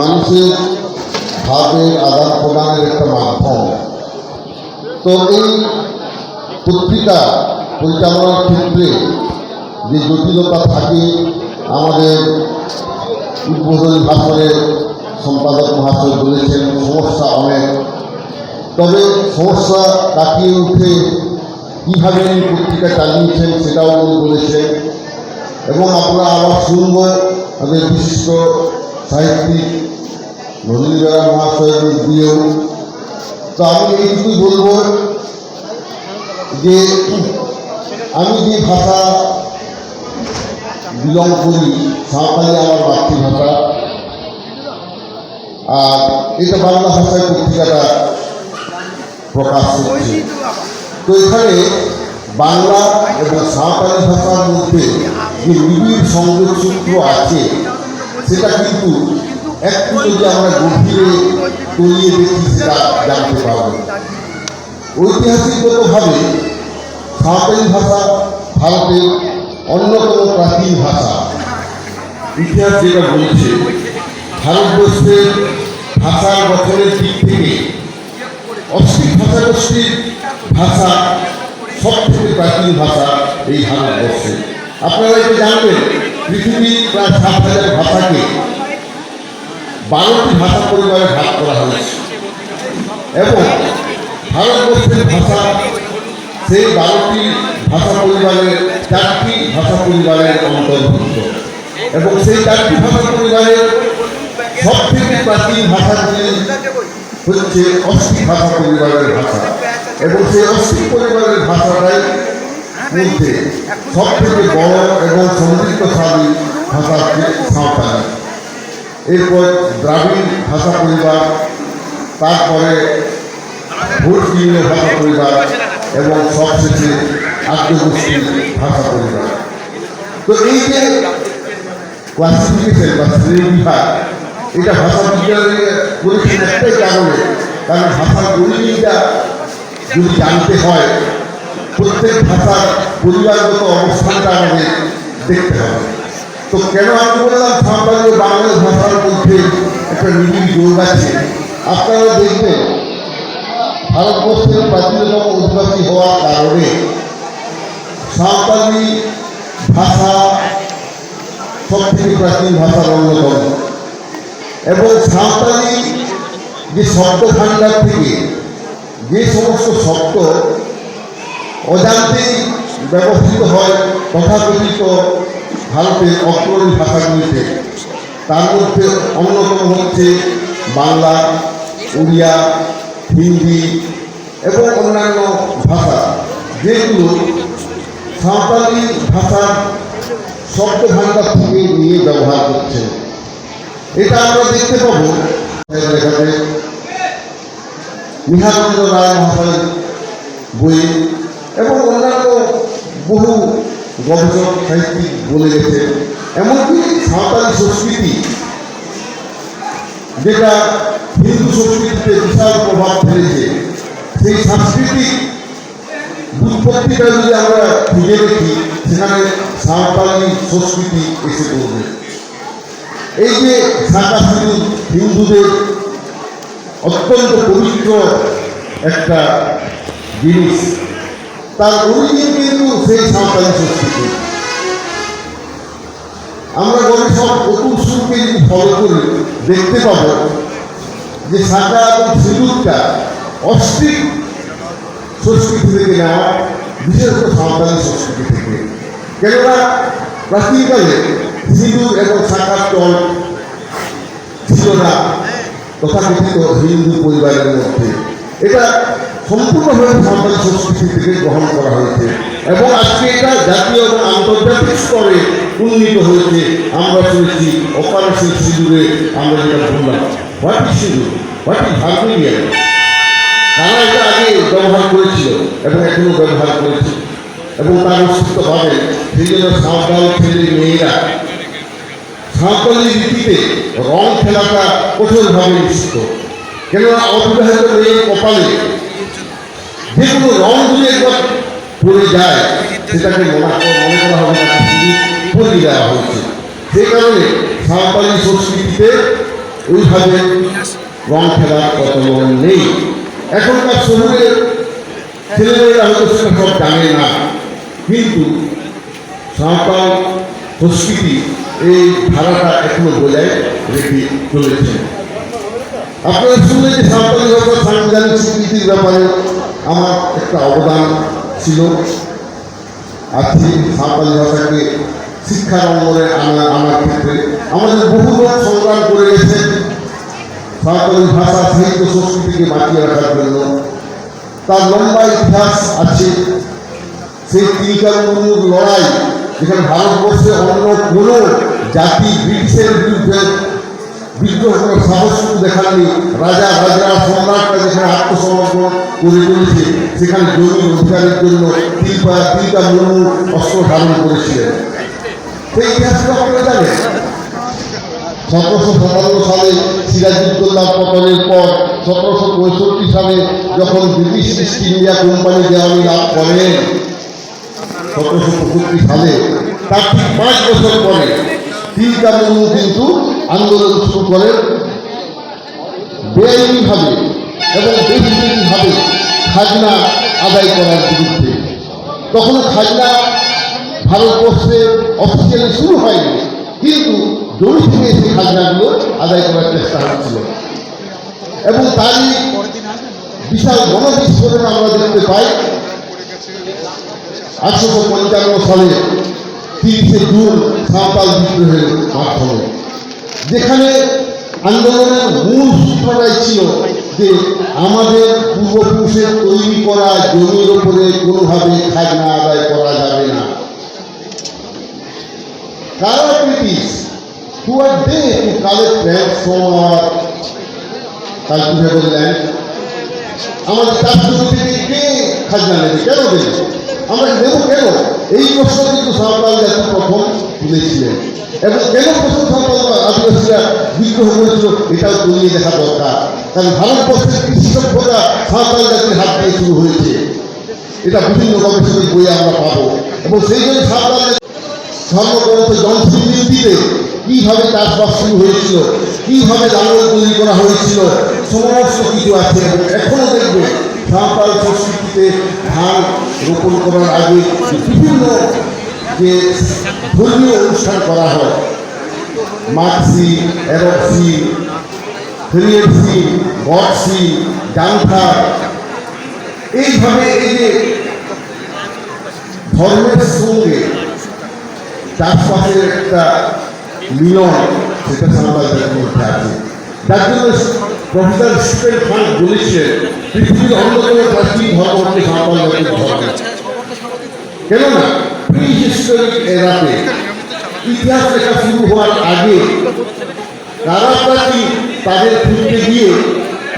মানুষের ভাবের আদান প্রদানের একটা মাধ্যম। তো এই পত্রিকা পরিচালনার ক্ষেত্রে যে জটিলতা থাকে, আমাদের উদ্বোধনী ভাষণের সম্পাদক মহাশয় বলেছেন, সমস্যা অনেক। তবে সমস্যা কাটিয়ে উঠে কীভাবে এই পত্রিকা চালিয়েছেন সেটাও উনি বলেছেন। এবং আমরা আবার শুনব, আমাদের বিশিষ্ট সাহিত্যিক নলিনীবেলা মহাশয়ের দিয়েও তো আমি এইটুকুই বলব যে আমি যে ভাষা বিলং করি সাঁওতালি আমার মাতৃভাষা, আর এটা বাংলা ভাষায় পত্রিকাটা প্রকাশ হচ্ছে তো এখানে বাংলা এবং সাঁওতালি ভাষার মধ্যে যে নিবিড় সংযোগ সূত্র আছে, সেটা কিন্তু একটু যদি আমরা গভীরে তলিয়ে দেখি, সেটা জানতে পারব। ঐতিহাসিকগতভাবে সাঁওতালি ভাষা ভারতের অন্যতম প্রাচীন ভাষা। ইতিহাস যেটা বলছে, ভারতবর্ষের ভাষার গঠনের দিক থেকে অস্ট্রিক ভাষাগোষ্ঠীর ভাষা সব প্রাচীন ভাষা এই ভারতবর্ষে। আপনারা এটা জানবেন, পৃথিবীর প্রায় সাত হাজার ভাষাকে বারোটি ভাষা পরিবারে ভাগ করা হয়েছে। এবং ভারতবর্ষের ভাষা, সেই বারোটি ভাষা পরিবারের চারটি ভাষা পরিবারের অন্তর্ভুক্ত। এবং সেই চারটি ভাষা পরিবারের সব থেকে প্রাচীন ভাষাগুলি হচ্ছে অস্ট্রিক ভাষা পরিবারের ভাষা। এবং সেই অস্ট্রিক পরিবারের ভাষাটাই মধ্যে সব থেকে বড় এবং সমৃদ্ধশালী ভাষা সাঁওতালি। এরপর দ্রাবিড় ভাষা পরিবার, তারপরে ভোটবিহীন ভাষা পরিবার এবং সবশেষে আদ্যগোষ্ঠী ভাষা পরিবার। তো এই যে ক্লাসিফিকেশন বা শ্রেণি বিভাগ, এটা ভাষা বিজ্ঞানে করেছেন একটাই কারণে, কারণ ভাষার গরিবীটা যদি জানতে হয়, প্রত্যেক ভাষার পরিবারগত অবস্থানটা আমাদের দেখতে হবে। তো কেন আমি বললাম ও বাংলা ভাষার মধ্যে একটা নিবিড় যোগ আছে? আপনারা দেখবেন, ভারতবর্ষের প্রাচীনতম অধিবাসী হওয়ার কারণে সাঁওতালি ভাষা সব থেকে প্রাচীন ভাষার অন্যতম। এবং সাঁওতালি যে শব্দ ভাণ্ডার থেকে যে সমস্ত শব্দ অজান্তেই ব্যবহৃত হয়, তথাকথিত ভারতের অগ্রণী ভাষাগুলিতে তার মধ্যে অন্যতম হচ্ছে বাংলা, উড়িয়া, হিন্দি এবং অন্যান্য ভাষা, যেগুলো সাঁওতালি ভাষার শব্দ ভাণ্ডার থেকে নিয়ে ব্যবহার করছে এটা আমরা দেখতে পাবো। নিহানন্দ রায় মহাশয়ের বই এবং অন্যান্য বহু গবেষক সাহিত্যিক বলে গেছে এমনকি সাঁওতালি সংস্কৃতি, যেটা হিন্দু সংস্কৃতিতে বিশাল প্রভাব ফেলেছে, সেই সাংস্কৃতিক উৎপত্তিটা যদি আমরা খুঁজে দেখি, সেখানে সাঁওতালি সংস্কৃতি এসে পড়বে। এই যে শাখা শুধু হিন্দুদের অত্যন্ত পবিত্র একটা জিনিস, তার অরিজিন কিন্তু সেই সাঁওতালি আমরা সুরকে যদি ফলো করি, দেখতে পাবো যে এবং সিঁদুরটা সংস্কৃতি থেকে নেওয়া বিশেষত সাঁওতালি সংস্কৃতি থেকে। কেননা প্রাচীনকালে সিঁদুর এবং শাখার চল ছিল না, তথাকথিত হিন্দু পরিবারের মধ্যে। এটা সম্পূর্ণভাবে সাঁওতালি সংস্কৃতি থেকে গ্রহণ করা হয়েছে। এবং আজকে এটা জাতীয় এবং আন্তর্জাতিক স্তরে উন্নীত হয়েছে। আমরা শুনেছি অপারেশন সিঁদুরে আমরা যেটা বললাম what is sindoor what is Armenian তারা এটা আগে ব্যবহার করেছিল এবং এখনও ব্যবহার করেছে। এবং তার অস্তিত্ব পাবে সেই জন্য সাঁওতাল ছেলে মেয়েরা সাঁওতালি রীতিতে রং খেলাটা কঠোরভাবে নিষিদ্ধ। কেননা অবিবাহিত মেয়ের কপালে যে রং একবার পড়ে যায়, সেটাকে মনে করা হবে না পরিয়ে দেওয়া হয়েছে। সেই কারণে সাঁওতালি সংস্কৃতিতে ওইভাবে রং খেলার প্রচলন নেই। এখনকার শহরের ছেলেমেয়েরা হয়তো সেটা সব জানে না, কিন্তু সাঁওতাল সংস্কৃতি এই ধারাটা এখনও বজায় রেখে চলেছে আপনারা শুনলেন যে সাঁওতালি ভাষা সাংবিধানিক স্বীকৃতির ব্যাপারে আমার একটা অবদান ছিল। আছে সাঁওতালি ভাষাকে শিক্ষার অঙ্গনে আনা আনার ক্ষেত্রে। আমাদের বহু লোক সংগ্রাম করে গেছেন। সাঁওতালি ভাষা, সাহিত্য, সংস্কৃতিকে বাঁচিয়ে রাখার জন্য। তার লম্বা ইতিহাস আছে। সেই তিনকালমুর লড়াই, যেখানে ভারতবর্ষে অন্য কোনো জাতি ব্রিটিশের বিরুদ্ধে বিদ্রোহ সাহসটুকু দেখাননি। রাজা রাজা সম্রাটরা যেখানে আত্মসমর্পণ করে চলেছে সেখানে জমি অধিকারের জন্য তিলপা তিলকা মুর্মু অস্ত্র ধারণ করেছিলেন। সেই ইতিহাসটা আপনারা জানেন? সতেরোশো সাতান্ন সালে সিরাজউদ্দৌলার পতনের পর সতেরোশো পঁয়ষট্টি সালে যখন ব্রিটিশ ইস্ট ইন্ডিয়া কোম্পানি দেওয়ানি লাভ করেন, সতেরোশো পঁয়ষট্টি সালে, তার ঠিক পাঁচ বছর পরে তিলকা মুর্মু কিন্তু আন্দোলন শুরু করেন। বেআইনিভাবে এবং বেসরকারিভাবে খাজনা আদায় করার বিরুদ্ধে। তখনও খাজনা ভারতবর্ষে অফিসিয়ালি শুরু হয়নি, কিন্তু জমি থেকে সেই খাজনাগুলো আদায় করার চেষ্টা হচ্ছিল। এবং তারই বিশাল গণবিস্ফোরণ আমরা দেখতে পাই। আঠারোশো পঞ্চান্ন সালে তিরিশে জুন সাঁওতাল বিদ্রোহের মাধ্যমে। যেখানে আন্দোলনের মূল সূত্রটাই ছিল যে আমাদের পূর্বপুরুষের তৈরি করা জমির উপরে কোনোভাবে খাজনা আদায় করা যাবে না। কারা British? Who are they to collect rents from our cultivable land? আমাদের কে খাজনা নেবে? কেন দেবে? আমরা নেব কেন? এই প্রশ্ন কিন্তু সাঁওতাল জাতি প্রথম তুলেছিলেন। এবং কেন প্রথম সাঁওতাল আদিবাসীরা বিদ্রোহ করেছিল, এটাও তলিয়ে দেখা দরকার। কারণ ভারতবর্ষের কৃষি সভ্যতা সাঁওতাল জাতির হাত দিয়ে শুরু হয়েছে। এটা বিভিন্ন গবেষণার বইয়ে আমরা পাবো। এবং সেই জন্য সাঁওতাল ধর্মগ্রন্থ জনশ্রী নীতিতে কীভাবে চাষবাস শুরু হয়েছিল, কীভাবে লাঙ্গল তৈরি করা হয়েছিল, সমস্ত কিছু আছে। এবং এখনও দেখবে সাঁওতাল সংস্কৃতিতে ধান রোপণ করার আগে বিভিন্ন যে ধর্মীয় অনুষ্ঠান করা হয় মাঘসি এরক্সি ফেরিয়েসি বক্সি জাংথা এইভাবে এই যে ধর্মের সঙ্গে চাষবাসের একটা মিলন সেটা সাঁওতাল জাতির মধ্যে আছে। যার জন্য প্রফেসর স্টিফেন খান বলেছিলেন পৃথিবীর অন্যতম প্রাচীন ধর্ম হচ্ছে সাঁওতাল ধর্ম। কেননা প্রি হিস্টোরিক এরাতে ইতিহাস লেখা শুরু হওয়ার আগে তারা প্রাচীন তাদের খুঁজতে গিয়ে,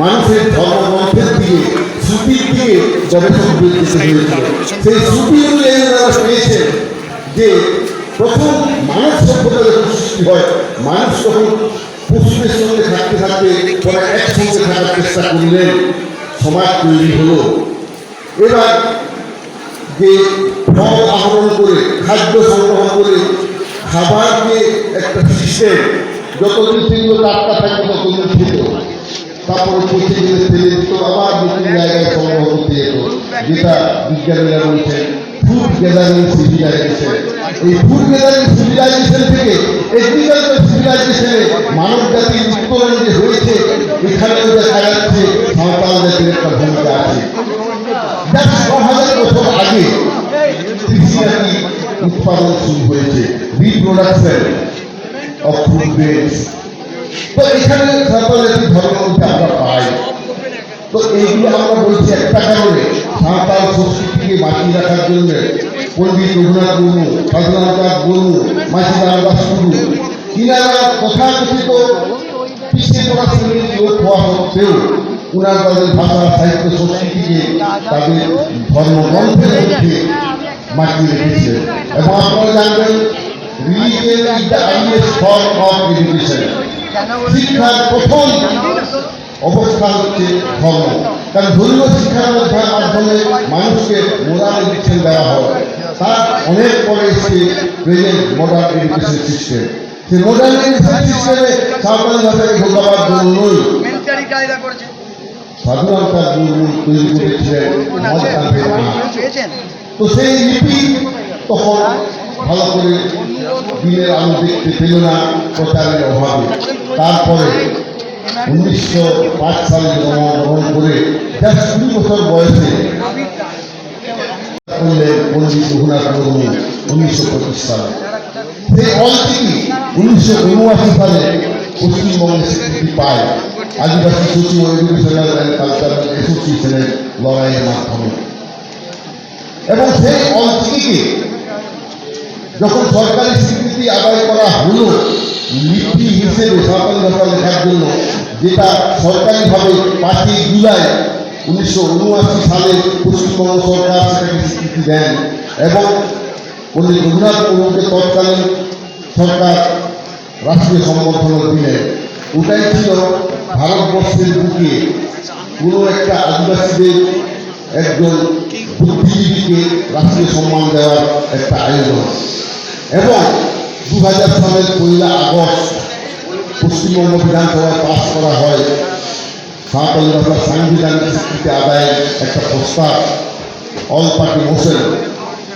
মানুষের ধর্মগ্রন্থের দিকে শ্রুতির দিকে গবেষকদের যেতে হয়েছিল। সেই শ্রুতি অনুযায়ী তারা পেয়েছেন যে প্রথম মানব সভ্যতা যখন সৃষ্টি হয়, মানুষ তখন পশুদের সঙ্গে থাকতে থাকতে পরে একসঙ্গে থাকার চেষ্টা করলেন। সমাজ তৈরি হলো। এবার যে ফল আহরণ করে, খাদ্য সংগ্রহ করে, খাবারকে একটা সিস্টেম যতদিন সেগুলো টাটকা থাকবে, ততদিন খেত তারপরে গেলে ফেলে দিত আবার নতুন জায়গায় সংগ্রহ করতে যেত যেটা বিজ্ঞানীরা বলছেন, ফুড গ্যাদারিং সিভিলাইজেশন। এই ফুড গ্যাদারিং সিভিলাইজেশন থেকে এগ্রিকালচার সিভিলাইজেশনে মানব জাতির উত্তরণ যে হয়েছে, এখানেও দেখা যাচ্ছে সাঁওতাল জাতির একটা ভূমিকা আছে। যা ছ হাজার বছর আগে কৃষি নাকি উৎপাদন শুরু হয়েছে রিপ্রোডাকশন অফ তো এখানে সাঁওতাল জাতির ধর্মের আমরা পাই, তো এইগুলো আমরা বলছি একটা কারণে, সাঁওতাল সংস্কৃতিকে বাঁচিয়ে রাখার জন্য পণ্ডিত রঘুনাথ মুর্মু সাধুনাথ মুর্মু মাঝিদার দাস টুডু ইনারা তথাকথিত পিছিয়ে পড়া শ্রেণির লোক হওয়া সত্ত্বেও উনার তাদের ভাষা, সাহিত্য, সংস্কৃতিকে তাদের ধর্মগ্রন্থের মধ্যে মাটিয়ে রেখেছিলেন। এবং আপনারা জানবেন এডুকেশন শিক্ষার প্রথম অবস্থান হচ্ছে ধর্ম। কারণ ধর্মীয় শিক্ষার মধ্যে মাধ্যমে মানুষকে মোরাল এডুকেশন দেওয়া হয়। তার অনেক পরে এসে প্রেজেন্ট মডার্ন এডুকেশন সিস্টেম সে মডার্নাইজেশন সিস্টেমে সাঁওতালি ভাষাকে ঢোকাবার জন্যই স্বাধীনতা তৈরি করেছিলেন তো সেই লিপি তখন ভালো করে দিনের আলো দেখতে পেল না প্রচারের অভাবে। তারপরে উনিশশো পাঁচ সালে জন্মগ্রহণ করে জাস্ট কুড়ি বছর বয়সে করলেন পণ্ডিত রঘুনাথ মুর্মু উনিশশো পঁচিশ সেই অলটিকি উনিশশো উনআশি সালে স্বীকৃতি পায়। আদিবাসী সোশিও এডুকেশনাল অ্যান্ড কালচারাল অ্যাসোসিয়েশনের লড়াইয়ের মাধ্যমে। এবং সেই অলটিকিকে যখন সরকারি স্বীকৃতি আদায় করা হলো, লিপি হিসেবে সাঁওতালি ভাষা লেখার জন্য, যেটা সরকারিভাবে পাঁচই জুলাই উনিশশো উনআশি সালে পশ্চিমবঙ্গ সরকার সেটাকে স্বীকৃতি দেন এবং পণ্ডিত রঘুনাথ মুর্মুকে তৎকালীন সরকার রাষ্ট্রীয় সম্বর্ধনা দিলেন। ওটাই ছিল ভারতবর্ষের বুকে কোনো একটা আদিবাসীদের একজন বুদ্ধিজীবীকে রাষ্ট্রীয় সম্মান দেওয়ার একটা আয়োজন। এবং দু হাজার সালের পয়লা আগস্ট পশ্চিমবঙ্গ বিধানসভায় পাশ করা হয়। সাঁওতালি ভাষার সাংবিধানিক স্বীকৃতি আদায়ের একটা প্রস্তাব অল পার্টি মোশন,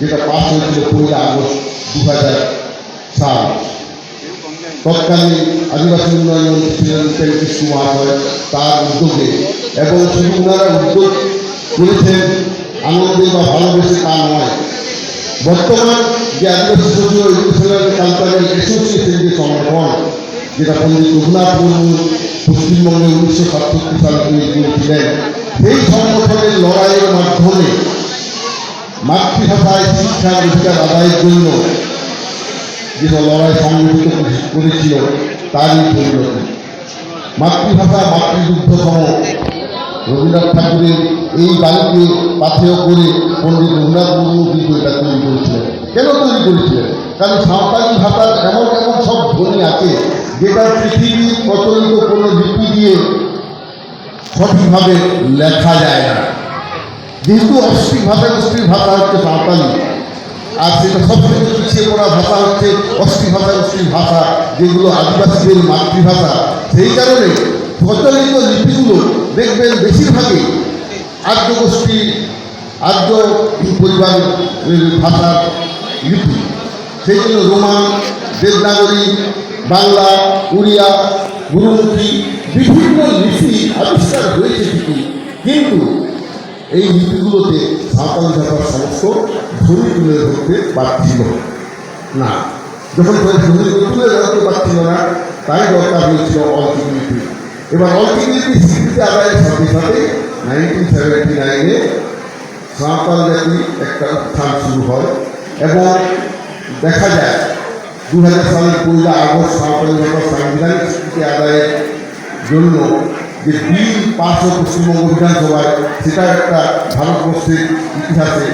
যেটা পাশ হয়েছিল পয়লা আগস্ট দু হাজার সাল। তৎকালীন আদিবাসী উন্নয়ন মন্ত্রী ছিলেন কৃষ্ণ মহাশয় তার উদ্যোগে এবং শুধু ওনারা উদ্যোগ করেছেন আনন্দে বা ভালোবেসে তা নয়। বর্তমান যে আদিবাসী সংগঠন, যেটা পণ্ডিত রঘুনাথ মুর্মু পশ্চিমবঙ্গে উনিশশো সাতষট্টি সালে তৈরি করেছিলেন সেই সংগঠনের লড়াইয়ের মাধ্যমে মাতৃভাষায় শিক্ষার অধিকার আদায়ের জন্য যেটা লড়াই সংগঠিত করেছিল, তারই পরিণতি। মাতৃভাষা মাতৃযুদ্ধ সহ রবীন্দ্রনাথ ঠাকুরের এই বাণীকে পাথেয় করে পণ্ডিত রঘুনাথ মুর্মু কিন্তু এটা তৈরি করেছিলেন। কেন তৈরি করেছিলেন? কারণ সাঁওতালি ভাষার এমন এমন সব ধ্বনি আছে, যেটা পৃথিবীর প্রচলিত কোনো লিপি দিয়ে সঠিকভাবে লেখা যায় না। যেহেতু অস্ট্রিক ভাষা অস্ট্রিক ভাষা হচ্ছে সাঁওতালি, আর সেটা সবথেকে পিছিয়ে পড়া ভাষা হচ্ছে অস্ট্রিক ভাষা অস্ট্রিক ভাষা, যেগুলো আদিবাসীদের মাতৃভাষা। সেই কারণে প্রচলিত লিপিগুলো দেখবেন বেশিরভাগই আর্য গোষ্ঠী আর্য পরিবার ভাষার লিপি। সেই জন্য রোমান, দেবনাগরী, বাংলা, উড়িয়া, গুরুমুখী বিভিন্ন লিপি আবিষ্কার হয়েছে ঠিকই। কিন্তু এই লিপিগুলোতে সাঁওতালি ভাষার সমস্ত ধ্বনি তুলে ধরতে পারছিল না, যখন ধ্বনি তুলে ধরতে পারছিল না, তাই দরকার হয়েছিল অলকিক লিপি এবার অল্প লিপি স্বীকৃতি আদায়ের সাথে সাথে নাইনটিন সেভেন্টি নাইনে সাঁওতাল জাতি একটা উত্থান শুরু হয় এবং দেখা যায় দু হাজার সালের পয়লা আগস্ট সাঁওতাল ভাষার সাংবিধানিক স্বীকৃতি আদায়ের জন্য যে বিল পাশ হয় পশ্চিমবঙ্গ বিধানসভায়, সেটা একটা ভারতবর্ষের ইতিহাসে